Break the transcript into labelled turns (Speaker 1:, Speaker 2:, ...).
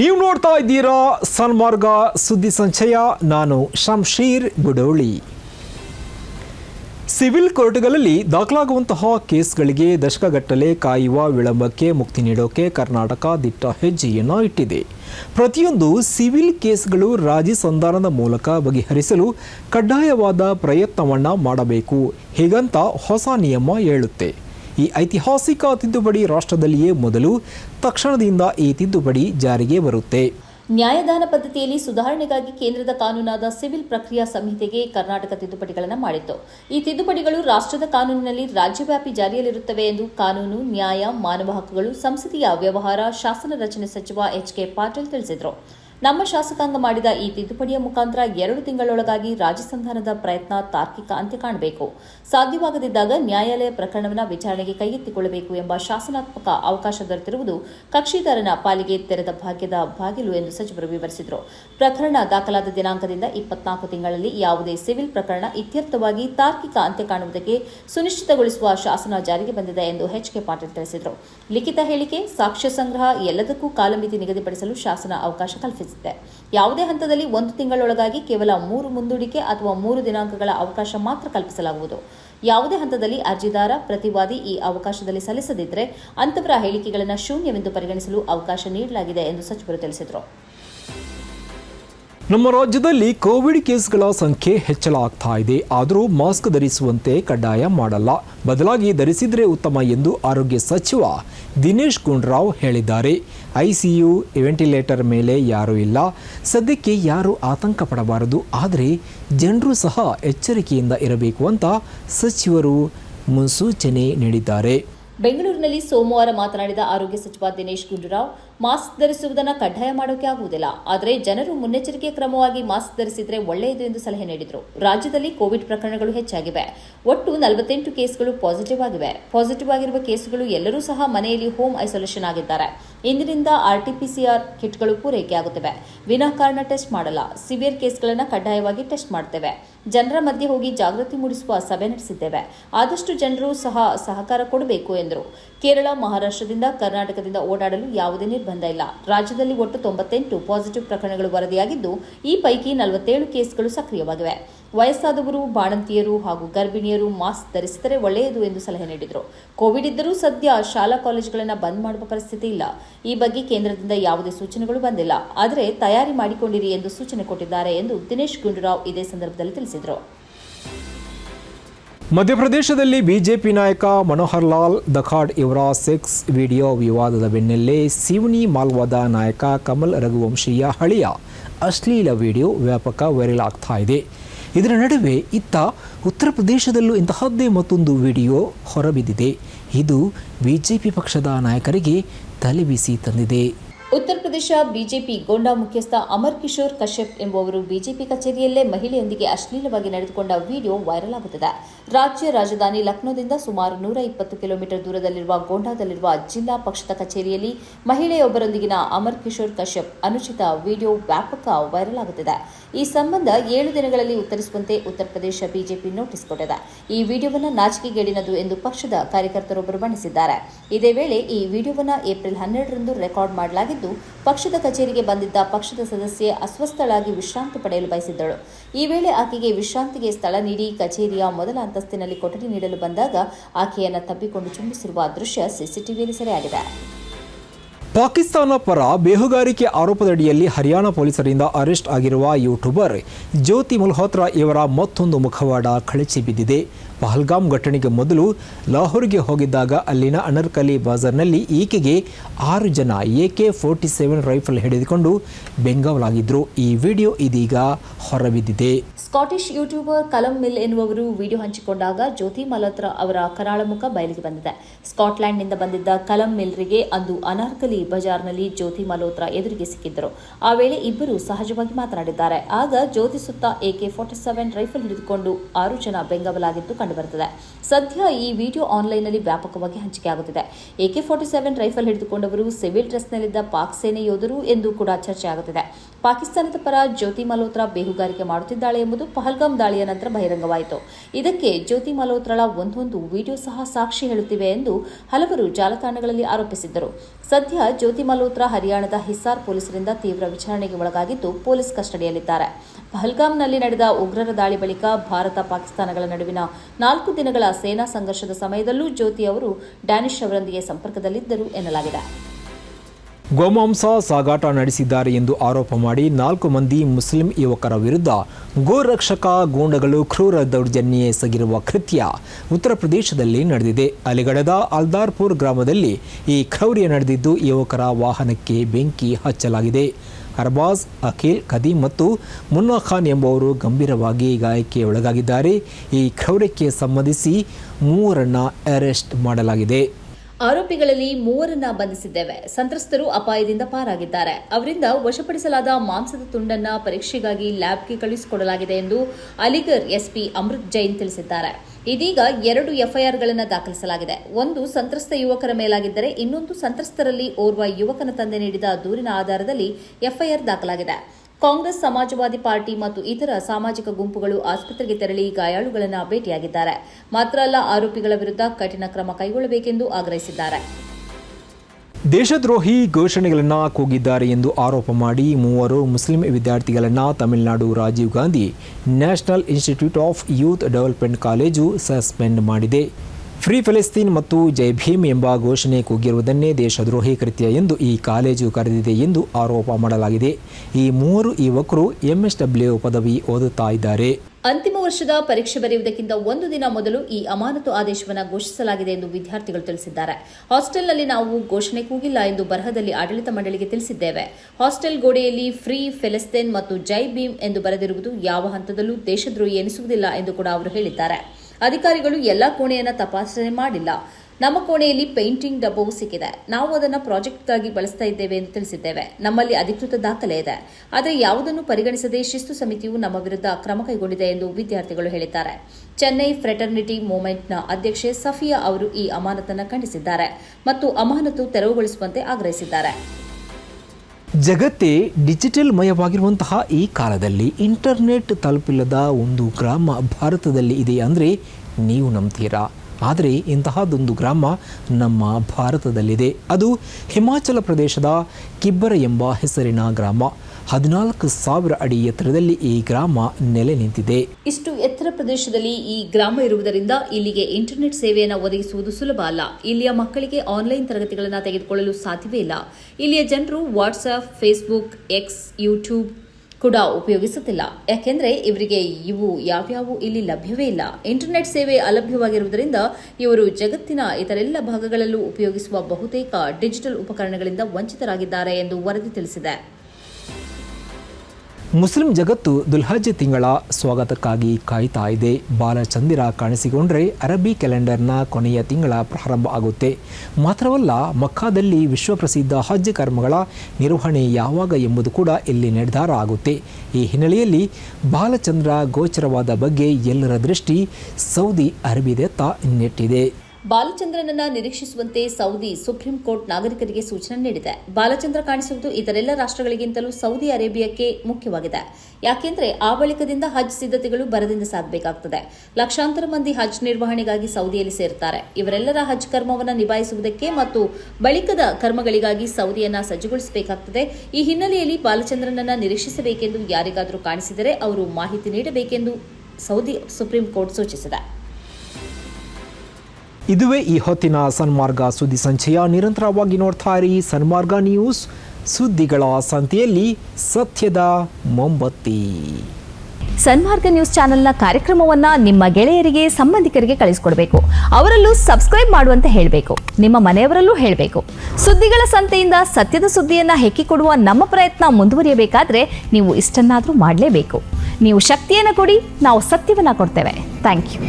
Speaker 1: ನೀವು ನೋಡ್ತಾ ಇದ್ದೀರಾ ಸನ್ಮಾರ್ಗ ಸುದ್ದಿ ಸಂಚಯ. ನಾನು ಶಂಶೀರ್ ಗುಡೋಳಿ. ಸಿವಿಲ್ ಕೋರ್ಟ್ಗಳಲ್ಲಿ ದಾಖಲಾಗುವಂತಹ ಕೇಸ್ಗಳಿಗೆ ದಶಕಗಟ್ಟಲೆ ಕಾಯುವ ವಿಳಂಬಕ್ಕೆ ಮುಕ್ತಿ ನೀಡೋಕೆ ಕರ್ನಾಟಕ ದಿಟ್ಟ ಹೆಜ್ಜೆಯನ್ನು ಇಟ್ಟಿದೆ. ಪ್ರತಿಯೊಂದು ಸಿವಿಲ್ ಕೇಸ್ಗಳು ರಾಜಿ ಸಂಧಾನದ ಮೂಲಕ ಬಗೆಹರಿಸಲು ಕಡ್ಡಾಯವಾದ ಪ್ರಯತ್ನವನ್ನು ಮಾಡಬೇಕು. ಹೀಗಂತ ಹೊಸ ನಿಯಮ ಹೇಳುತ್ತೆ ಈ ಐತಿಹಾಸಿಕ ತಿದ್ದುಪಡಿ ರಾಷ್ಟ್ರದಲ್ಲಿಯೇ ಮೊದಲು ತಕ್ಷಣದಿಂದ ಈ ತಿದ್ದುಪಡಿ ಜಾರಿಗೆ ಬರುತ್ತೆ.
Speaker 2: ನ್ಯಾಯದಾನ ಪದ್ಧತಿಯಲ್ಲಿ ಸುಧಾರಣೆಗಾಗಿ ಕೇಂದ್ರದ ಕಾನೂನಾದ ಸಿವಿಲ್ ಪ್ರಕ್ರಿಯಾ ಸಂಹಿತೆಗೆ ಕರ್ನಾಟಕ ತಿದ್ದುಪಡಿಗಳನ್ನು ಮಾಡಿತ್ತು. ಈ ತಿದ್ದುಪಡಿಗಳು ರಾಷ್ಟ್ರದ ಕಾನೂನಿನಲ್ಲಿ ರಾಜ್ಯವ್ಯಾಪಿ ಜಾರಿಯಲ್ಲಿರುತ್ತವೆ ಎಂದು ಕಾನೂನು, ನ್ಯಾಯ, ಮಾನವ ಹಕ್ಕುಗಳು, ಸಂಸದೀಯ ವ್ಯವಹಾರ ಶಾಸನ ರಚನೆ ಸಚಿವ ಎಚ್ ಕೆ ಪಾಟೀಲ್ ತಿಳಿಸಿದರು. ನಮ್ಮ ಶಾಸಕಾಂಗ ಮಾಡಿದ ಈ ತಿದ್ದುಪಡಿಯ ಮುಖಾಂತರ ಎರಡು ತಿಂಗಳೊಳಗಾಗಿ ರಾಜ್ಯ ಸಂಧಾನದ ಪ್ರಯತ್ನ ತಾರ್ಕಿಕ ಅಂತ್ಯ ಕಾಣಬೇಕು. ಸಾಧ್ಯವಾಗದಿದ್ದಾಗ ನ್ಯಾಯಾಲಯ ಪ್ರಕರಣವನ್ನು ವಿಚಾರಣೆಗೆ ಕೈಗೆತ್ತಿಕೊಳ್ಳಬೇಕು ಎಂಬ ಶಾಸನಾತ್ಮಕ ಅವಕಾಶ ದೊರೆತಿರುವುದು ಕಕ್ಷಿದಾರನ ಪಾಲಿಗೆ ತೆರೆದ ಭಾಗ್ಯದ ಬಾಗಿಲು ಎಂದು ಸಚಿವರು ವಿವರಿಸಿದರು. ಪ್ರಕರಣ ದಾಖಲಾದ ದಿನಾಂಕದಿಂದ ಇಪ್ಪತ್ನಾಲ್ಕು ತಿಂಗಳಲ್ಲಿ ಯಾವುದೇ ಸಿವಿಲ್ ಪ್ರಕರಣ ಇತ್ಯರ್ಥವಾಗಿ ತಾರ್ಕಿಕ ಅಂತ್ಯ ಕಾಣುವುದಕ್ಕೆ ಸುನಿಶ್ಚಿತಗೊಳಿಸುವ ಶಾಸನ ಜಾರಿಗೆ ಬಂದಿದೆ ಎಂದು ಎಚ್ ಕೆ ಪಾಟೀಲ್ ತಿಳಿಸಿದರು. ಲಿಖಿತ ಹೇಳಿಕೆ, ಸಾಕ್ಷ್ಯ ಸಂಗ್ರಹ ಎಲ್ಲದಕ್ಕೂ ಕಾಲಮಿತಿ ನಿಗದಿಪಡಿಸಲು ಶಾಸನ ಅವಕಾಶ ಕಲ್ಪಿಸಿದೆ. ಯಾವುದೇ ಹಂತದಲ್ಲಿ ಒಂದು ತಿಂಗಳೊಳಗಾಗಿ ಕೇವಲ ಮೂರು ಮುಂದೂಡಿಕೆ ಅಥವಾ ಮೂರು ದಿನಾಂಕಗಳ ಅವಕಾಶ ಮಾತ್ರ ಕಲ್ಪಿಸಲಾಗುವುದು. ಯಾವುದೇ ಹಂತದಲ್ಲಿ ಅರ್ಜಿದಾರ, ಪ್ರತಿವಾದಿ ಈ ಅವಕಾಶದಲ್ಲಿ ಸಲ್ಲಿಸದಿದ್ದರೆ ಅಂತವರ ಹೇಳಿಕೆಗಳನ್ನು ಶೂನ್ಯವೆಂದು ಪರಿಗಣಿಸಲು ಅವಕಾಶ ನೀಡಲಾಗಿದೆ ಎಂದು ಸಚಿವರು ತಿಳಿಸಿದರು.
Speaker 1: ನಮ್ಮ ರಾಜ್ಯದಲ್ಲಿ ಕೋವಿಡ್ ಕೇಸ್ಗಳ ಸಂಖ್ಯೆ ಹೆಚ್ಚಳ ಇದೆ. ಆದರೂ ಮಾಸ್ಕ್ ಧರಿಸುವಂತೆ ಕಡ್ಡಾಯ ಮಾಡಲ್ಲ. ಬದಲಾಗಿ ಧರಿಸಿದರೆ ಉತ್ತಮ ಎಂದು ಆರೋಗ್ಯ ಸಚಿವ ದಿನೇಶ್ ಗುಂಡ್ರಾವ್ ಹೇಳಿದ್ದಾರೆ. ಐಸಿಯು, ವೆಂಟಿಲೇಟರ್ ಮೇಲೆ ಯಾರೂ ಇಲ್ಲ. ಸದ್ಯಕ್ಕೆ ಯಾರೂ ಆತಂಕ ಪಡಬಾರದು. ಆದರೆ ಜನರು ಸಹ ಎಚ್ಚರಿಕೆಯಿಂದ ಇರಬೇಕು ಅಂತ ಸಚಿವರು ಮುನ್ಸೂಚನೆ ನೀಡಿದ್ದಾರೆ.
Speaker 2: ಬೆಂಗಳೂರಿನಲ್ಲಿ ಸೋಮವಾರ ಮಾತನಾಡಿದ ಆರೋಗ್ಯ ಸಚಿವ ದಿನೇಶ್ ಗುಂಡೂರಾವ್ ಮಾಸ್ಕ್ ಧರಿಸುವುದನ್ನು ಕಡ್ಡಾಯ ಮಾಡೋಕೆ ಆಗುವುದಿಲ್ಲ. ಆದರೆ ಜನರು ಮುನ್ನೆಚ್ಚರಿಕೆ ಕ್ರಮವಾಗಿ ಮಾಸ್ಕ್ ಧರಿಸಿದರೆ ಒಳ್ಳೆಯದು ಎಂದು ಸಲಹೆ ನೀಡಿದರು. ರಾಜ್ಯದಲ್ಲಿ ಕೋವಿಡ್ ಪ್ರಕರಣಗಳು ಹೆಚ್ಚಾಗಿವೆ. ಒಟ್ಟು ನಲವತ್ತೆಂಟು ಕೇಸ್ಗಳು ಪಾಸಿಟಿವ್ ಆಗಿವೆ. ಪಾಸಿಟಿವ್ ಆಗಿರುವ ಕೇಸುಗಳು ಎಲ್ಲರೂ ಸಹ ಮನೆಯಲ್ಲಿ ಹೋಮ್ ಐಸೋಲೇಷನ್ ಆಗಿದ್ದಾರೆ. ಇಂದಿನಿಂದ ಆರ್ಟಿಪಿಸಿಆರ್ ಕಿಟ್ಗಳು ಪೂರೈಕೆ ಪೂರೈಕೆಯಾಗುತ್ತವೆ. ವಿನಾಕಾರಣ ಟೆಸ್ಟ್ ಮಾಡಲ್ಲ. ಸಿವಿಯರ್ ಕೇಸ್ಗಳನ್ನು ಕಡ್ಡಾಯವಾಗಿ ಟೆಸ್ಟ್ ಮಾಡ್ತೇವೆ. ಜನರ ಮಧ್ಯೆ ಹೋಗಿ ಜಾಗೃತಿ ಮೂಡಿಸುವ ಸಭೆ ನಡೆಸಿದ್ದೇವೆ. ಆದಷ್ಟು ಜನರು ಸಹ ಸಹಕಾರ ಕೊಡಬೇಕು ಎಂದರು. ಕೇರಳ, ಮಹಾರಾಷ್ಟ್ರದಿಂದ ಕರ್ನಾಟಕದಿಂದ ಓಡಾಡಲು ಯಾವುದೇ ನಿರ್ಬಂಧ ಇಲ್ಲ. ರಾಜ್ಯದಲ್ಲಿ ಒಟ್ಟು ತೊಂಬತ್ತೆಂಟು ಪಾಸಿಟಿವ್ ಪ್ರಕರಣಗಳು ವರದಿಯಾಗಿದ್ದು, ಈ ಪೈಕಿ ನಲವತ್ತೇಳು ಕೇಸ್ಗಳು ಸಕ್ರಿಯವಾಗಿವೆ. ವಯಸ್ಸಾದವರು, ಬಾಣಂತಿಯರು ಹಾಗೂ ಗರ್ಭಿಣಿಯರು ಮಾಸ್ಕ್ ಧರಿಸಿದರೆ ಒಳ್ಳೆಯದು ಎಂದು ಸಲಹೆ ನೀಡಿದರು. ಕೋವಿಡ್ ಇದ್ದರೂ ಸದ್ಯ ಶಾಲಾ ಕಾಲೇಜುಗಳನ್ನು ಬಂದ್ ಮಾಡುವ ಪರಿಸ್ಥಿತಿ ಇಲ್ಲ. ಈ ಬಗ್ಗೆ ಕೇಂದ್ರದಿಂದ ಯಾವುದೇ ಸೂಚನೆಗಳು ಬಂದಿಲ್ಲ. ಆದರೆ ತಯಾರಿ ಮಾಡಿಕೊಂಡಿರಿ ಎಂದು ಸೂಚನೆ ಕೊಟ್ಟಿದ್ದಾರೆ ಎಂದು ದಿನೇಶ್ ಗುಂಡೂರಾವ್ ಇದೇ ಸಂದರ್ಭದಲ್ಲಿ ತಿಳಿಸಿದರು.
Speaker 1: ಮಧ್ಯಪ್ರದೇಶದಲ್ಲಿ ಬಿಜೆಪಿ ನಾಯಕ ಮನೋಹರ್ ಲಾಲ್, ದಖಾಡ್ ಇವರ ಸೆಕ್ಸ್ ವಿಡಿಯೋ ವಿವಾದದ ಬೆನ್ನಲ್ಲೇ ಸಿವನಿ ಮಾಲ್ವಾದ ನಾಯಕ ಕಮಲ್ ರಘುವಂಶಿಯ ಹಳಿಯ ಅಶ್ಲೀಲ ವಿಡಿಯೋ ವ್ಯಾಪಕ ವೈರಲ್ ಆಗ್ತಾ ಇದೆ. ಇದರ ನಡುವೆ ಇತ್ತ ಉತ್ತರ ಪ್ರದೇಶದಲ್ಲೂ ಇಂತಹದ್ದೇ ಮತ್ತೊಂದು ವಿಡಿಯೋ ಹೊರಬಿದ್ದಿದೆ. ಇದು ಬಿಜೆಪಿ ಪಕ್ಷದ ನಾಯಕರಿಗೆ ತಲೆಬಿಸಿ ತಂದಿದೆ.
Speaker 2: ಉತ್ತರ ಪ್ರದೇಶ ಬಿಜೆಪಿ ಗೋಂಡಾ ಮುಖ್ಯಸ್ಥ ಅಮರ್ ಕಿಶೋರ್ ಕಶ್ಯಪ್ ಎಂಬುವರು ಬಿಜೆಪಿ ಕಚೇರಿಯಲ್ಲೇ ಮಹಿಳೆಯೊಂದಿಗೆ ಅಶ್ಲೀಲವಾಗಿ ನಡೆದುಕೊಂಡ ವಿಡಿಯೋ ವೈರಲ್ ಆಗುತ್ತಿದೆ. ರಾಜ್ಯ ರಾಜಧಾನಿ ಲಕ್ನೋದಿಂದ ಸುಮಾರು ನೂರ ಇಪ್ಪತ್ತು ಕಿಲೋಮೀಟರ್ ದೂರದಲ್ಲಿರುವ ಗೋಂಡಾದಲ್ಲಿರುವ ಜಿಲ್ಲಾ ಪಕ್ಷದ ಕಚೇರಿಯಲ್ಲಿ ಮಹಿಳೆಯೊಬ್ಬರೊಂದಿಗಿನ ಅಮರ್ ಕಿಶೋರ್ ಕಶ್ಯಪ್ ಅನುಚಿತ ವಿಡಿಯೋ ವ್ಯಾಪಕ ವೈರಲ್ ಆಗುತ್ತಿದೆ. ಈ ಸಂಬಂಧ ಏಳು ದಿನಗಳಲ್ಲಿ ಉತ್ತರಿಸುವಂತೆ ಉತ್ತರ ಪ್ರದೇಶ ಬಿಜೆಪಿ ನೋಟಿಸ್ ಕೊಟ್ಟಿದೆ. ಈ ವಿಡಿಯೋವನ್ನು ನಾಚಿಕೆಗೇಡಿನದು ಎಂದು ಪಕ್ಷದ ಕಾರ್ಯಕರ್ತರೊಬ್ಬರು ಬಣ್ಣಿಸಿದ್ದಾರೆ. ಇದೇ ವೇಳೆ ಈ ವಿಡಿಯೋವನ್ನು ಏಪ್ರಿಲ್ ಹನ್ನೆರಡರಂದು ರೆಕಾರ್ಡ್ ಮಾಡಲಾಗಿದ್ದು ಪಕ್ಷದ ಕಚೇರಿಗೆ ಬಂದಿದ್ದ ಪಕ್ಷದ ಸದಸ್ಯೆ ಅಸ್ವಸ್ಥಳಾಗಿ ವಿಶ್ರಾಂತಿ ಪಡೆಯಲು ಬಯಸಿದ್ದಳು. ಈ ವೇಳೆ ಆಕೆಗೆ ವಿಶ್ರಾಂತಿಗೆ ಸ್ಥಳ ನೀಡಿ ಕಚೇರಿಯ ಮೊದಲ ಅಂತಸ್ತಿನಲ್ಲಿ ಕೊಠಡಿ ನೀಡಲು ಬಂದಾಗ ಆಕೆಯನ್ನು ತಬ್ಬಿಕೊಂಡು ಚುಂಬಿಸಿರುವ ದೃಶ್ಯ ಸಿಸಿಟಿವಿಯಲ್ಲಿ ಸೆರೆಯಾಗಿದೆ.
Speaker 1: ಪಾಕಿಸ್ತಾನ ಪರ ಬೇಹುಗಾರಿಕೆ ಆರೋಪದಡಿಯಲ್ಲಿ ಹರಿಯಾಣ ಪೊಲೀಸರಿಂದ ಅರೆಸ್ಟ್ ಆಗಿರುವ ಯೂಟ್ಯೂಬರ್ ಜ್ಯೋತಿ ಮಲ್ಹೋತ್ರಾ ಇವರ ಮತ್ತೊಂದು ಮುಖವಾಡ ಕಳಚಿ ಬಿದ್ದಿದೆ ಪಹಲ್ಗಾಮ್ ಘಟನೆಗೆ ಮೊದಲು ಲಾಹೋರ್ಗೆ ಹೋಗಿದ್ದಾಗ ಅಲ್ಲಿನ ಅನರ್ಕಲಿ ಬಾಜಾರ್ನಲ್ಲಿ ಈಕೆಗೆ ಆರು ಜನ A K forty seven rifle ಹಿಡಿದುಕೊಂಡು ಬೆಂಗಾವಲಾಗಿದ್ದರು ಈ ವಿಡಿಯೋ ಇದೀಗ ಹೊರಬಿದ್ದಿದೆ.
Speaker 2: ಸ್ಕಾಟಿಷ್ ಯೂಟ್ಯೂಬರ್ ಕಲಂ ಮಿಲ್ ಎನ್ನುವವರು ವಿಡಿಯೋ ಹಂಚಿಕೊಂಡಾಗ ಜ್ಯೋತಿ ಮಲತ್ರ ಅವರ ಕರಾಳ ಮುಖ ಬಯಲಿಗೆ ಬಂದಿದೆ. ಸ್ಕಾಟ್ಲೆಂಡ್ನಿಂದ ಬಂದಿದ್ದ ಕಲಂ ಮಿಲ್ರಿಗೆ ಅಂದು ಅನಾರ್ಕಲಿ ಬಜಾರ್ನಲ್ಲಿ ಜ್ಯೋತಿ ಮಲ್ಹೋತ್ರ ಎದುರಿಗೆ ಸಿಕ್ಕಿದ್ದರು. ಆ ವೇಳೆ ಇಬ್ಬರು ಸಹಜವಾಗಿ ಮಾತನಾಡಿದ್ದಾರೆ. ಆಗ ಜ್ಯೋತಿ ಸುತ್ತ ಎಕೆ ಫೋರ್ಟಿ ಸೆವೆನ್ ರೈಫಲ್ ಹಿಡಿದುಕೊಂಡು ಆರು ಜನ ಬೆಂಗಾವಲಾಗಿದ್ದು ಕಂಡುಬರುತ್ತದೆ ಸದ್ಯ ಈ ವಿಡಿಯೋ ಆನ್ಲೈನ್ನಲ್ಲಿ ವ್ಯಾಪಕವಾಗಿ ಹಂಚಿಕೆ ಆಗುತ್ತಿದೆ. ಎಕೆ ಫೋರ್ಟಿ ಸೆವೆನ್ ರೈಫಲ್ ಹಿಡಿದುಕೊಂಡವರು ಸಿವಿಲ್ ಡ್ರೆಸ್ನಲ್ಲಿದ್ದ ಪಾಕ್ ಸೇನೆ ಯೋಧರು ಎಂದು ಕೂಡ ಚರ್ಚೆ ಆಗುತ್ತಿದೆ. ಪಾಕಿಸ್ತಾನದ ಪರ ಜ್ಯೋತಿ ಮಲ್ಹೋತ್ರಾ ಬೇಹುಗಾರಿಕೆ ಮಾಡುತ್ತಿದ್ದಾಳೆ ಎಂಬುದು ಪಹಲ್ಗಾಮ್ ದಾಳಿಯ ನಂತರ ಬಹಿರಂಗವಾಯಿತು. ಇದಕ್ಕೆ ಜ್ಯೋತಿ ಮಲ್ಹೋತ್ರಾಳ ಒಂದೊಂದು ವಿಡಿಯೋ ಸಹ ಸಾಕ್ಷಿ ಹೇಳುತ್ತಿವೆ ಎಂದು ಹಲವರು ಜಾಲತಾಣಗಳಲ್ಲಿ ಆರೋಪಿಸಿದ್ದರು. ಸದ್ಯ ಜ್ಯೋತಿ ಮಲ್ಹೋತ್ರಾ ಹರಿಯಾಣದ ಹಿಸಾರ್ ಪೊಲೀಸರಿಂದ ತೀವ್ರ ವಿಚಾರಣೆಗೆ ಒಳಗಾಗಿದ್ದು ಪೊಲೀಸ್ ಕಸ್ಟಡಿಯಲ್ಲಿದ್ದಾರೆ. ಪಹಲ್ಗಾಮ್ನಲ್ಲಿ ನಡೆದ ಉಗ್ರರ ದಾಳಿ ಬಳಿಕ ಭಾರತ ಪಾಕಿಸ್ತಾನಗಳ ನಡುವಿನ ನಾಲ್ಕು ದಿನಗಳ ಸೇನಾ ಸಂಘರ್ಷದ ಸಮಯದಲ್ಲೂ ಜ್ಯೋತಿ ಅವರು ಡ್ಯಾನಿಶ್ ಅವರೊಂದಿಗೆ ಸಂಪರ್ಕದಲ್ಲಿದ್ದರು ಎನ್ನಲಾಗಿದೆ.
Speaker 1: ಗೋಮಾಂಸ ಸಾಗಾಟ ನಡೆಸಿದ್ದಾರೆ ಎಂದು ಆರೋಪ ಮಾಡಿ ನಾಲ್ಕು ಮಂದಿ ಮುಸ್ಲಿಂ ಯುವಕರ ವಿರುದ್ಧ ಗೋರಕ್ಷಕ ಗೂಂಡಗಳು ಕ್ರೂರ ದೌರ್ಜನ್ಯ ಎಸಗಿರುವ ಕೃತ್ಯ ಉತ್ತರ ಪ್ರದೇಶದಲ್ಲಿ ನಡೆದಿದೆ. ಅಲಿಗಢದ ಅಲ್ದಾರ್ಪುರ್ ಗ್ರಾಮದಲ್ಲಿ ಈ ಕ್ರೌರ್ಯ ನಡೆದಿದ್ದು ಯುವಕರ ವಾಹನಕ್ಕೆ ಬೆಂಕಿ ಹಚ್ಚಲಾಗಿದೆ. ಅರ್ಬಾಜ್, ಅಖಿಲ್, ಖದೀಮ್ ಮತ್ತು ಮುನ್ನಾ ಖಾನ್ ಎಂಬುವರು ಗಂಭೀರವಾಗಿ ಗಾಯಕ್ಕೆ ಒಳಗಾಗಿದ್ದಾರೆ. ಈ ಕ್ರೌರ್ಯಕ್ಕೆ ಸಂಬಂಧಿಸಿ ಮೂವರನ್ನ ಅರೆಸ್ಟ್ ಮಾಡಲಾಗಿದೆ.
Speaker 2: ಆರೋಪಿಗಳಲ್ಲಿ ಮೂವರನ್ನ ಬಂಧಿಸಿದ್ದೇವೆ. ಸಂತ್ರಸ್ತರು ಅಪಾಯದಿಂದ ಪಾರಾಗಿದ್ದಾರೆ. ಅವರಿಂದ ವಶಪಡಿಸಲಾದ ಮಾಂಸದ ತುಂಡನ್ನ ಪರೀಕ್ಷೆಗಾಗಿ ಲ್ಯಾಬ್ಗೆ ಕಳುಹಿಸಿಕೊಡಲಾಗಿದೆ ಎಂದು ಅಲಿಗರ್ ಎಸ್ಪಿ ಅಮೃತ್ ಜೈನ್ ತಿಳಿಸಿದ್ದಾರೆ. ಇದೀಗ ಎರಡು ಎಫ್ಐಆರ್ಗಳನ್ನು ದಾಖಲಿಸಲಾಗಿದೆ. ಒಂದು ಸಂತ್ರಸ್ತ ಯುವಕರ ಮೇಲಾಗಿದ್ದರೆ ಇನ್ನೊಂದು ಸಂತ್ರಸ್ತರಲ್ಲಿ ಓರ್ವ ಯುವಕನ ತಂದೆ ನೀಡಿದ ದೂರಿನ ಆಧಾರದಲ್ಲಿ ಎಫ್ಐಆರ್ ದಾಖಲಾಗಿದೆ. ಕಾಂಗ್ರೆಸ್ ಸಮಾಜವಾದಿ ಪಾರ್ಟಿ ಮತ್ತು ಇತರ ಸಾಮಾಜಿಕ ಗುಂಪುಗಳು ಆಸ್ಪತ್ರೆಗೆ ತೆರಳಿ ಗಾಯಾಳುಗಳನ್ನು ಭೇಟಿಯಾಗಿದ್ದಾರೆ. ಮಾತ್ರ ಅಲ್ಲ, ಆರೋಪಿಗಳ ವಿರುದ್ಧ ಕಠಿಣ ಕ್ರಮ ಕೈಗೊಳ್ಳಬೇಕೆಂದು ಆಗ್ರಹಿಸಿದ್ದಾರೆ.
Speaker 1: ದೇಶದ್ರೋಹಿ ಘೋಷಣೆಗಳನ್ನು ಕೂಗಿದ್ದಾರೆ ಎಂದು ಆರೋಪ ಮಾಡಿ ಮೂವರು ಮುಸ್ಲಿಂ ವಿದ್ಯಾರ್ಥಿಗಳನ್ನು Tamil Nadu Rajiv Gandhi national institute of youth development college suspend ಮಾಡಿದೆ. ಫ್ರೀ ಫೆಲಿಸ್ತೀನ್ ಮತ್ತು ಜೈ ಭೀಮ್ ಎಂಬ ಘೋಷಣೆ ಕೂಗಿರುವುದನ್ನೇ ದೇಶದ್ರೋಹಿ ಕೃತ್ಯ ಎಂದು ಈ ಕಾಲೇಜು ಕರೆದಿದೆ ಎಂದು ಆರೋಪ ಮಾಡಲಾಗಿದೆ. ಈ ಮೂವರು ಯುವಕರು ಎಂಎಸ್ಡಬ್ಲ್ಯೂ ಪದವಿ ಓದುತ್ತಾ ಇದ್ದಾರೆ.
Speaker 2: ಅಂತಿಮ ವರ್ಷದ ಪರೀಕ್ಷೆ ಬರೆಯುವುದಕ್ಕಿಂತ ಒಂದು ದಿನ ಮೊದಲು ಈ ಅಮಾನತು ಆದೇಶವನ್ನು ಘೋಷಿಸಲಾಗಿದೆ ಎಂದು ವಿದ್ಯಾರ್ಥಿಗಳು ತಿಳಿಸಿದ್ದಾರೆ. ಹಾಸ್ಟೆಲ್ನಲ್ಲಿ ನಾವು ಘೋಷಣೆ ಕೂಗಿಲ್ಲ ಎಂದು ಬರಹದಲ್ಲಿ ಆಡಳಿತ ಮಂಡಳಿಗೆ ತಿಳಿಸಿದ್ದೇವೆ. ಹಾಸ್ಟೆಲ್ ಗೋಡೆಯಲ್ಲಿ ಫ್ರೀ, ಫೆಲೆಸ್ತೀನ್ ಮತ್ತು ಜೈ ಭೀಮ್ ಎಂದು ಬರೆದಿರುವುದು ಯಾವ ಹಂತದಲ್ಲೂ ದೇಶದ್ರೋಹಿ ಎನಿಸುವುದಿಲ್ಲ ಎಂದು ಕೂಡ ಅವರು ಹೇಳಿದ್ದಾರೆ. ಅಧಿಕಾರಿಗಳು ಎಲ್ಲಾ ಕೋಣೆಯನ್ನು ತಪಾಸಣೆ ಮಾಡಿಲ್ಲ. ನಮ್ಮ ಕೋಣೆಯಲ್ಲಿ ಪೇಂಟಿಂಗ್ ಡಬ್ಬವು ಸಿಕ್ಕಿದೆ. ನಾವು ಅದನ್ನು ಪ್ರಾಜೆಕ್ಟ್ಗಾಗಿ ಬಳಸ್ತಾ ಇದ್ದೇವೆ ಎಂದು ತಿಳಿಸಿದ್ದೇವೆ. ನಮ್ಮಲ್ಲಿ ಅಧಿಕೃತ ದಾಖಲೆ ಇದೆ. ಆದರೆ ಯಾವುದನ್ನು ಪರಿಗಣಿಸದೆ ಶಿಸ್ತು ಸಮಿತಿಯು ನಮ್ಮ ವಿರುದ್ಧ ಕ್ರಮ ಕೈಗೊಂಡಿದೆ ಎಂದು ವಿದ್ಯಾರ್ಥಿಗಳು ಹೇಳಿದ್ದಾರೆ. ಚೆನ್ನೈ ಫ್ರೆಟರ್ನಿಟಿ ಮೂವ್ಮೆಂಟ್ನ ಅಧ್ಯಕ್ಷೆ ಸಫಿಯಾ ಅವರು ಈ ಅಮಾನತನ್ನು ಖಂಡಿಸಿದ್ದಾರೆ ಮತ್ತು ಅಮಾನತು ತೆರವುಗೊಳಿಸುವಂತೆ ಆಗ್ರಹಿಸಿದ್ದಾರೆ.
Speaker 1: ಜಗತ್ತೇ ಡಿಜಿಟಲ್ ಮಯವಾಗಿರುವಂತಹ ಈ ಕಾಲದಲ್ಲಿ ಇಂಟರ್ನೆಟ್ ತಲುಪಿಲ್ಲದ ಒಂದು ಗ್ರಾಮ ಭಾರತದಲ್ಲಿ ಇದೆ ಅಂದರೆ ನೀವು ನಂಬ್ತೀರಾ? ಆದರೆ ಇಂತಹದೊಂದು ಗ್ರಾಮ ನಮ್ಮ ಭಾರತದಲ್ಲಿದೆ. ಅದು ಹಿಮಾಚಲ ಪ್ರದೇಶದ ಕಿಬ್ಬರ ಎಂಬ ಹೆಸರಿನ ಗ್ರಾಮ. ಹದಿನಾಲ್ಕು ಸಾವಿರ ಅಡಿ ಎತ್ತರದಲ್ಲಿ ಈ ಗ್ರಾಮ ನೆಲೆ ನಿಂತಿದೆ.
Speaker 2: ಇಷ್ಟು ಎತ್ತರ ಪ್ರದೇಶದಲ್ಲಿ ಈ ಗ್ರಾಮ ಇರುವುದರಿಂದ ಇಲ್ಲಿಗೆ ಇಂಟರ್ನೆಟ್ ಸೇವೆಯನ್ನು ಒದಗಿಸುವುದು ಸುಲಭ ಅಲ್ಲ. ಇಲ್ಲಿಯ ಮಕ್ಕಳಿಗೆ ಆನ್ಲೈನ್ ತರಗತಿಗಳನ್ನು ತೆಗೆದುಕೊಳ್ಳಲು ಸಾಧ್ಯವೇ ಇಲ್ಲ. ಇಲ್ಲಿಯ ಜನರು ವಾಟ್ಸ್ಆಪ್ ಫೇಸ್ಬುಕ್, ಎಕ್ಸ್, ಯೂಟ್ಯೂಬ್ ಕೂಡ ಉಪಯೋಗಿಸುತ್ತಿಲ್ಲ. ಯಾಕೆಂದರೆ ಇವರಿಗೆ ಇವು ಯಾವ್ಯಾವು ಇಲ್ಲಿ ಲಭ್ಯವೇ ಇಲ್ಲ. ಇಂಟರ್ನೆಟ್ ಸೇವೆ ಅಲಭ್ಯವಾಗಿರುವುದರಿಂದ ಇವರು ಜಗತ್ತಿನ ಇತರೆಲ್ಲ ಭಾಗಗಳಲ್ಲೂ ಉಪಯೋಗಿಸುವ ಬಹುತೇಕ ಡಿಜಿಟಲ್ ಉಪಕರಣಗಳಿಂದ ವಂಚಿತರಾಗಿದ್ದಾರೆ ಎಂದು ವರದಿ ತಿಳಿಸಿದೆ.
Speaker 1: ಮುಸ್ಲಿಂ ಜಗತ್ತು ದುಲ್ಹಜ್ ತಿಂಗಳ ಸ್ವಾಗತಕ್ಕಾಗಿ ಕಾಯ್ತಾ ಇದೆ. ಬಾಲಚಂದಿರ ಕಾಣಿಸಿಕೊಂಡರೆ ಅರಬ್ಬಿ ಕ್ಯಾಲೆಂಡರ್ನ ಕೊನೆಯ ತಿಂಗಳ ಪ್ರಾರಂಭ ಆಗುತ್ತೆ. ಮಾತ್ರವಲ್ಲ, ಮಕ್ಕಾದಲ್ಲಿ ವಿಶ್ವಪ್ರಸಿದ್ಧ ಹಜ್ ಕರ್ಮಗಳ ನಿರ್ವಹಣೆ ಯಾವಾಗ ಎಂಬುದು ಕೂಡ ಇಲ್ಲಿ ನಿರ್ಧಾರ ಆಗುತ್ತೆ. ಈ ಹಿನ್ನೆಲೆಯಲ್ಲಿ ಬಾಲಚಂದ್ರ ಗೋಚರವಾದ ಬಗ್ಗೆ ಎಲ್ಲರ ದೃಷ್ಟಿ ಸೌದಿ ಅರಬಿದತ್ತ ನೆಟ್ಟಿದೆ.
Speaker 2: ಬಾಲಚಂದ್ರನನ್ನ ನಿರೀಕ್ಷಿಸುವಂತೆ ಸೌದಿ ಸುಪ್ರೀಂ ಕೋರ್ಟ್ ನಾಗರಿಕರಿಗೆ ಸೂಚನೆ ನೀಡಿದೆ. ಬಾಲಚಂದ್ರ ಕಾಣಿಸುವುದು ಇತರೆಲ್ಲ ರಾಷ್ಟ್ರಗಳಿಗಿಂತಲೂ ಸೌದಿ ಅರೇಬಿಯಾಕ್ಕೆ ಮುಖ್ಯವಾಗಿದೆ. ಯಾಕೆಂದರೆ ಆ ಬಳಿಕದಿಂದ ಹಜ್ ಸಿದ್ಧತೆಗಳು ಬರದಿಂದ ಸಾಗಬೇಕಾಗ್ತದೆ. ಲಕ್ಷಾಂತರ ಮಂದಿ ಹಜ್ ನಿರ್ವಹಣೆಗಾಗಿ ಸೌದಿಯಲ್ಲಿ ಸೇರುತ್ತಾರೆ. ಇವರೆಲ್ಲರ ಹಜ್ ಕರ್ಮವನ್ನು ನಿಭಾಯಿಸುವುದಕ್ಕೆ ಮತ್ತು ಬಳಿಕದ ಕರ್ಮಗಳಿಗಾಗಿ ಸೌದಿಯನ್ನ ಸಜ್ಜುಗೊಳಿಸಬೇಕಾಗ್ತದೆ. ಈ ಹಿನ್ನೆಲೆಯಲ್ಲಿ ಬಾಲಚಂದ್ರನನ್ನ ನಿರೀಕ್ಷಿಸಬೇಕೆಂದು ಯಾರಿಗಾದರೂ ಕಾಣಿಸಿದರೆ ಅವರು ಮಾಹಿತಿ ನೀಡಬೇಕೆಂದು ಸೌದಿ ಸುಪ್ರೀಂ ಕೋರ್ಟ್ ಸೂಚಿಸಿದೆ.
Speaker 1: ಇದುವೇ ಈ ಹೊತ್ತಿನ ಸನ್ಮಾರ್ಗ ಸುದ್ದಿ ಸಂಚಯ. ನಿರಂತರವಾಗಿ ನೋಡ್ತಾ ಇರಿ ಸನ್ಮಾರ್ಗ ನ್ಯೂಸ್. ಸುದ್ದಿಗಳ ಸಂತೆಯಲ್ಲಿ ಸತ್ಯದ ಮೊಂಬತ್ತಿ.
Speaker 2: ಸನ್ಮಾರ್ಗ ನ್ಯೂಸ್ ಚಾನೆಲ್ನ ಕಾರ್ಯಕ್ರಮವನ್ನ ನಿಮ್ಮ ಗೆಳೆಯರಿಗೆ, ಸಂಬಂಧಿಕರಿಗೆ ಕಳಿಸ್ಕೊಡ್ಬೇಕು. ಅವರಲ್ಲೂ ಸಬ್ಸ್ಕ್ರೈಬ್ ಮಾಡುವಂತೆ ಹೇಳಬೇಕು. ನಿಮ್ಮ ಮನೆಯವರಲ್ಲೂ ಹೇಳಬೇಕು. ಸುದ್ದಿಗಳ ಸಂತೆಯಿಂದ ಸತ್ಯದ ಸುದ್ದಿಯನ್ನ ಹೆಕ್ಕಿಕೊಡುವ ನಮ್ಮ ಪ್ರಯತ್ನ ಮುಂದುವರಿಯಬೇಕಾದ್ರೆ ನೀವು ಇಷ್ಟನ್ನಾದರೂ ಮಾಡಲೇಬೇಕು. ನೀವು ಶಕ್ತಿಯನ್ನು ಕೊಡಿ, ನಾವು ಸತ್ಯವನ್ನ ಕೊಡ್ತೇವೆ. Thank you